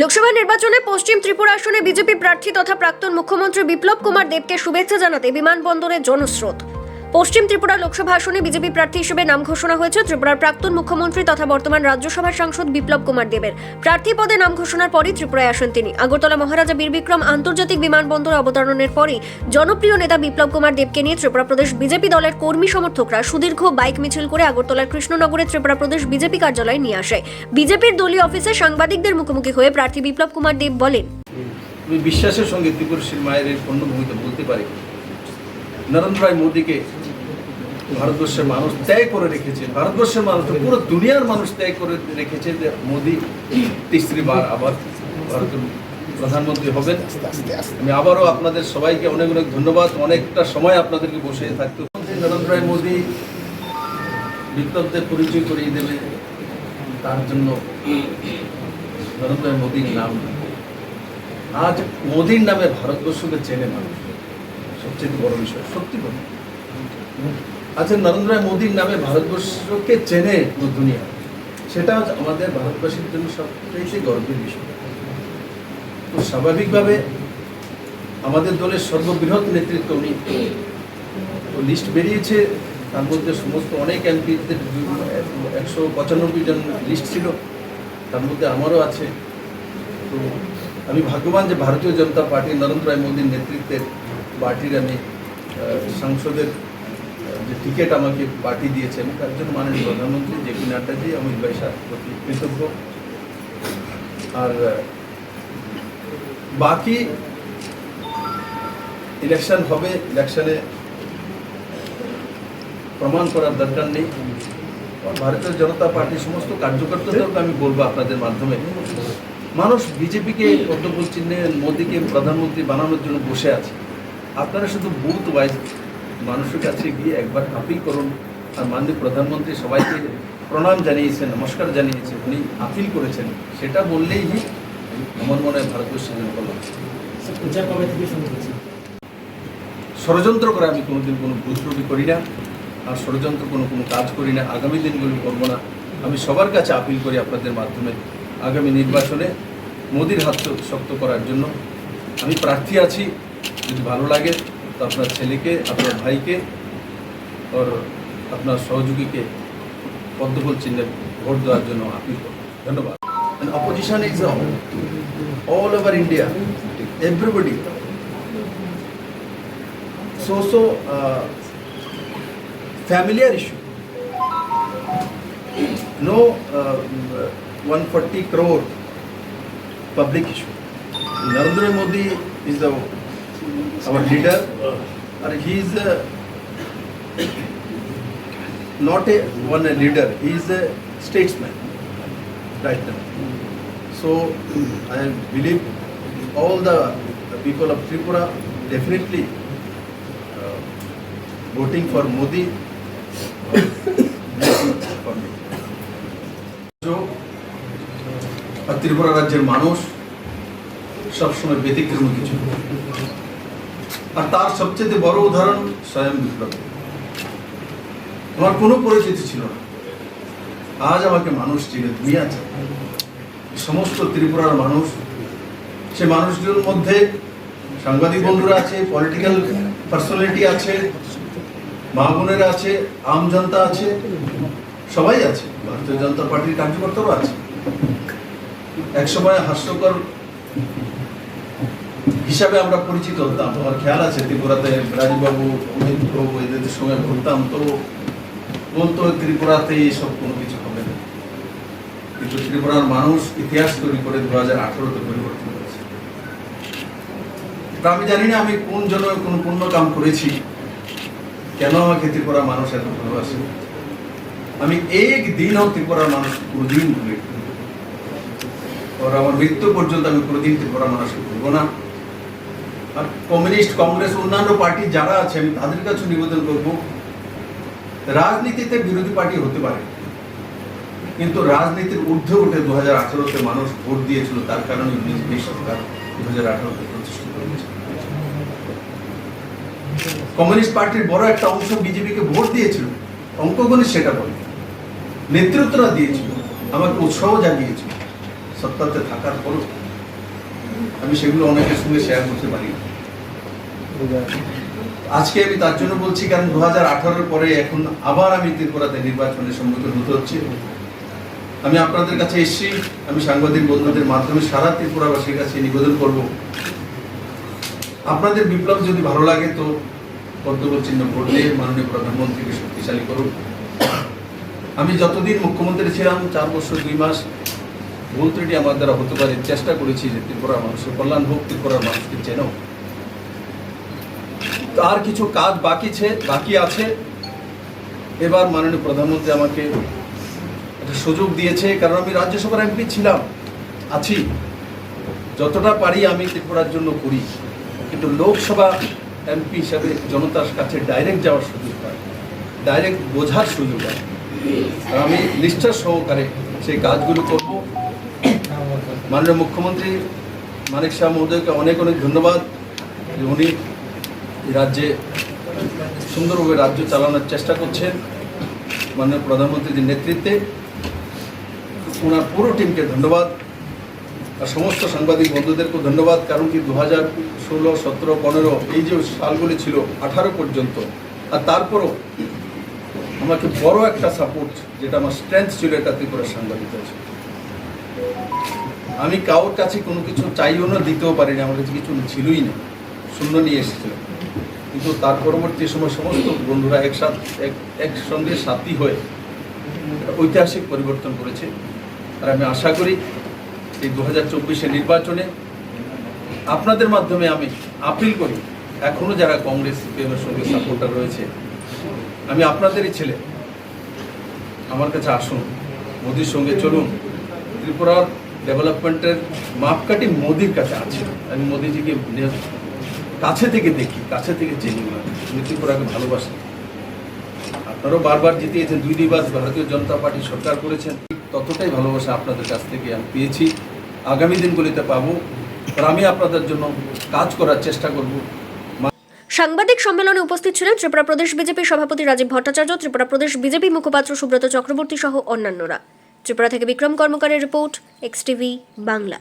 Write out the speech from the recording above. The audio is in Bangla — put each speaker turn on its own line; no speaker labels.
লোকসভা নির্বাচনে পশ্চিম ত্রিপুরা আসনে বিজেপি প্রার্থী তথা প্রাক্তন মুখ্যমন্ত্রী বিপ্লব কুমার দেবকে শুভেচ্ছা জানাতে বিমানবন্দরে জনস্রোত। পশ্চিম ত্রিপুরা লোকসভা আসনে বিজেপি প্রার্থী হিসেবে নাম ঘোষণা হয়েছে। ত্রিপুরার প্রাক্তন মুখ্যমন্ত্রী তথা বর্তমান রাজ্যসভার সাংসদ বিপ্লব কুমার দেবের। প্রার্থী পদে নাম ঘোষণার পরই ত্রিপুরায় আসেন তিনি। আগরতলা মহারাজা বীরবিক্রম আন্তর্জাতিক বিমানবন্দর অবতরণের পরই জনপ্রিয় নেতা বিপ্লব কুমার দেবকে নিয়ে ত্রিপুরা প্রদেশ বিজেপি দলের কর্মী সমর্থকরা সুদীর্ঘ বাইক মিছিল করে আগরতলার কৃষ্ণনগরে ত্রিপুরা প্রদেশ বিজেপি কার্যালয়ে নিয়ে আসে। বিজেপির দলীয় অফিসে সাংবাদিকদের মুখোমুখি হয়ে প্রার্থী বিপ্লব কুমার দেব বলেন
আমি বিশ্বাসের সঙ্গে ত্রিপুরশীল মায়ের এই পণ্যভূমিতে বলতে পারি? নরেন্দ্র ভাই মোদীকে ভারতবর্ষের মানুষ ত্যাগ করে রেখেছে। ভারতবর্ষের মানুষ পুরো দুনিয়ার মানুষ ত্যাগ করে রেখেছে যে মোদী তিসরিবার আবার ভারতের প্রধানমন্ত্রী হবেন। আমি আবারও আপনাদের সবাইকে অনেক অনেক ধন্যবাদ। অনেকটা সময় আপনাদেরকে বসে থাকতে। নরেন্দ্র ভাই মোদী বিপ্লবদের পরিচয় করিয়ে দেবে। তার জন্য নরেন্দ্র ভাই মোদীর নাম। আজ মোদীর নামে ভারতবর্ষকে চেনে মানুষ। সবচেয়ে বড় বিষয় সত্যি কথা। আচ্ছা নরেন্দ্র মোদীর নামে ভারতবর্ষকে চেনে দুনিয়া সেটা আমাদের ভারতবাসীর জন্য সবচেয়ে গর্বের বিষয়। তো স্বাভাবিকভাবে আমাদের দলের সর্ববৃহৎ নেতৃত্ব উনি। তো লিস্ট বেরিয়েছে, তার মধ্যে সমস্ত অনেক এমপিদের একশো পঁচানব্বই জন লিস্ট ছিল, তার মধ্যে আমারও আছে। তো আমি ভাগ্যবান যে ভারতীয় জনতা পার্টি নরেন্দ্র রায় মোদীর নেতৃত্বের পার্টির আমি সাংসদের যে টিকিট আমাকে পার্টি দিয়েছেন, তার জন্য মাননীয় প্রধানমন্ত্রী জে পি নাড্ডাজি অমিত ভাই শাহ প্রতি কৃতজ্ঞ। আর বাকি ইলেকশন হবে ইলেকশনে প্রমাণ করার দরকার নেই। আর ভারতীয় জনতা পার্টির সমস্ত কার্যকর্তাদেরকে আমি বলব আপনাদের মাধ্যমে। মানুষ বিজেপিকে পদ্মফুল চিহ্নে মোদীকে প্রধানমন্ত্রী বানানোর জন্য বসে আছে। আপনারা শুধু বুথ ওয়াইজ মানুষের কাছে গিয়ে একবার আপিল করুন। আর মাননীয় প্রধানমন্ত্রী সবাইকে প্রণাম জানিয়েছেন নমস্কার জানিয়েছেন উনি আপিল করেছেন। সেটা বললেই আমার মনে হয়
শুরু হয়েছে?
ষড়যন্ত্র করে আমি কোনোদিন কোনো ভুল করি না আর ষড়যন্ত্র কোনো কোনো কাজ করি না আগামী দিনগুলো করব না। আমি সবার কাছে আপিল করি আপনাদের মাধ্যমে আগামী নির্বাচনে মোদির হাত শক্ত করার জন্য। আমি প্রার্থী আছি যদি ভালো লাগে তো আপনার ছেলেকে আপনার ভাইকে ওর আপনার সহযোগীকে পদ্মফুল চিহ্নে ভোট দেওয়ার জন্য আপিল করব ধন্যবাদ opposition is all over India everybody so so uh, familiar issue. No uh, 140 crore public issue. Narendra Modi is the our leader and he is uh, not a one a leader he is a statesman right now so i believe all the, the people of tripura definitely uh, voting for modi जो त्रिपुरा राज्य मानुष सब समय व्यतिक्रम कि আর তার সবচেয়ে বড় উদাহরণ স্বয়ং বিপ্লব। আমার কোনো পরিচিতি ছিল না। আজ আমাকে মানুষ চিনে দুনিয়া আছে। সমস্ত ত্রিপুরার মানুষ, সে মানুষগুলোর মধ্যে সাংবাদিক বন্ধুরা আছে পলিটিক্যাল পার্সোনালিটি আছে, মা বোনেরা আছে, আম জনতা আছে, সবাই আছে। ভারতীয় জনতা পার্টির কার্যকর্তারও আছে। একসময় হাস্যকর হিসাবে আমরা পরিচিত হতাম আমার খেয়াল আছে। ত্রিপুরাতে রাজবাবু অমিত প্রভু এদের সঙ্গে ঘুরতাম, তো বলতো ত্রিপুরাতে এইসব কোনো কিছু হবে না। কিন্তু ত্রিপুরার মানুষ ইতিহাস তৈরি করে দু হাজার আঠারোতে পরিবর্তন করেছে। আমি জানি না আমি কোন জন্য কোন পুণ্য কাম করেছি। কেন আমাকে ত্রিপুরার মানুষ এত ভালোবাসে? আমি এক দিনও ত্রিপুরার মানুষ কোনোদিন ভুলে আমার মৃত্যু পর্যন্ত আমি কোনোদিন ত্রিপুরার মানুষকে ভুলবো না। কমিউনিস্ট, কংগ্রেস, অন্যান্য পার্টি যারা আছে, আমি তাদের কাছে নিবেদন করব, রাজনীতিতে বিরোধী পার্টি হতে পারে, কিন্তু রাজনীতির ঊর্ধ্বে উঠে দু হাজার আঠারোতে মানুষ ভোট দিয়েছিল, তার কারণে উনিশ সরকার দু হাজার আঠারোতে প্রতিষ্ঠিত হয়েছে। কমিউনিস্ট পার্টির বড় একটা অংশ বিজেপিকে ভোট দিয়েছিল, অঙ্কগণিত সেটা বলে। নেতৃত্বরা দিয়েছিল, আমাকে উৎসাহ জাগিয়েছিল, সত্তাতে থাকার পরও আমি সেগুলো অনেকের সঙ্গে শেয়ার করতে পারি। আজকে আমি তার জন্য বলছি, কারণ দু হাজার পরে এখন আবার আমি ত্রিপুরাতে নির্বাচনের সম্মুখীন হতে হচ্ছে। আমি আপনাদের কাছে এসেছি, আমি সাংবাদিক বন্ধুদের মাধ্যমে সারা ত্রিপুরাবাসীর কাছে নিবেদন করব। আপনাদের বিপ্লব যদি ভালো লাগে তো কর্তব্য চিহ্ন দিয়ে মাননীয় প্রধানমন্ত্রীকে শক্তিশালী করুন। আমি যতদিন মুখ্যমন্ত্রী ছিলাম, চার বছর, দুই মাস ভুল ত্রুটি আমার দ্বারা হতে পারে, চেষ্টা করেছি যে ত্রিপুরার মানুষের কল্যাণ হোক, ত্রিপুরার মানুষকে চেনো। তার কিছু কাজ বাকি বাকি আছে। এবার মাননীয় প্রধানমন্ত্রী আমাকে একটা সুযোগ দিয়েছে, কারণ আমি রাজ্যসভার এমপি ছিলাম, আছি। যতটা পারি আমি ত্রিপুরার জন্য করি, কিন্তু লোকসভা এমপি হিসাবে জনতার কাছে ডাইরেক্ট যাওয়ার সুযোগ পাই ডাইরেক্ট বোঝার সুযোগ আর আমি নিষ্ঠার সহকারে সেই কাজগুলো করব। মাননীয় মুখ্যমন্ত্রী মানিক শাহ মহোদয়কে অনেক অনেক ধন্যবাদ উনি রাজ্যে সুন্দরভাবে রাজ্য চালানোর চেষ্টা করছেন। মাননীয় প্রধানমন্ত্রীর নেতৃত্বে ওনার পুরো টিমকে ধন্যবাদ। আর সমস্ত সাংবাদিক বন্ধুদেরকেও ধন্যবাদ, কারণ কি দু হাজার ষোলো, সতেরো, পনেরো এই যে সালগুলি ছিল আঠারো পর্যন্ত, আর তারপরও আমাকে বড় একটা সাপোর্ট যেটা আমার স্ট্রেংথ ছিল, এটা ত্রিপুরার সাংবাদিক আছে আমি কারোর কাছে কোনো কিছু চাইও না, দিতেও পারিনি, আমার কাছে কিছু ছিলই না। শূন্য নিয়ে এসেছিলাম কিন্তু তার পরবর্তী সময় সমস্ত বন্ধুরা একসাথে, এক, একসঙ্গে সাথী হয়ে ঐতিহাসিক পরিবর্তন করেছে। আর আমি আশা করি এই দু হাজার নির্বাচনে আপনাদের মাধ্যমে আমি আপিল করি এখনও যারা কংগ্রেস সিপিএমের সঙ্গে সাপোর্টার রয়েছে, আমি আপনাদেরই ছেলে। আমার কাছে আসুন, মোদির সঙ্গে চলুন, ত্রিপুরার ডেভেলপমেন্টের মাপকাঠি মোদির কাছে আছে। আমি মোদিজিকে কাছে থেকে দেখি, কাছে থেকে চিনি না আমি ত্রিপুরাকে ভালোবাসি আপনারাও বারবার জিতিয়েছেন, দুই দুইবার ভারতীয় জনতা পার্টি সরকার করেছেন। ততটাই ভালোবাসা আপনাদের কাছ থেকে আমি পেয়েছি। আগামী দিনগুলিতে পাবো। আর আমি আপনাদের জন্য কাজ করার চেষ্টা করব।
সাংবাদিক সম্মেলনে উপস্থিত ছিলেন ত্রিপুরা প্রদেশ বিজেপি সভাপতি রাজীব ভট্টাচার্য, ত্রিপুরা প্রদেশ বিজেপি মুখপাত্র সুব্রত চক্রবর্তী সহ অন্যান্যরা। ত্রিপুরা থেকে বিক্রম কর্মকারের রিপোর্ট এক্স টিভি বাংলা।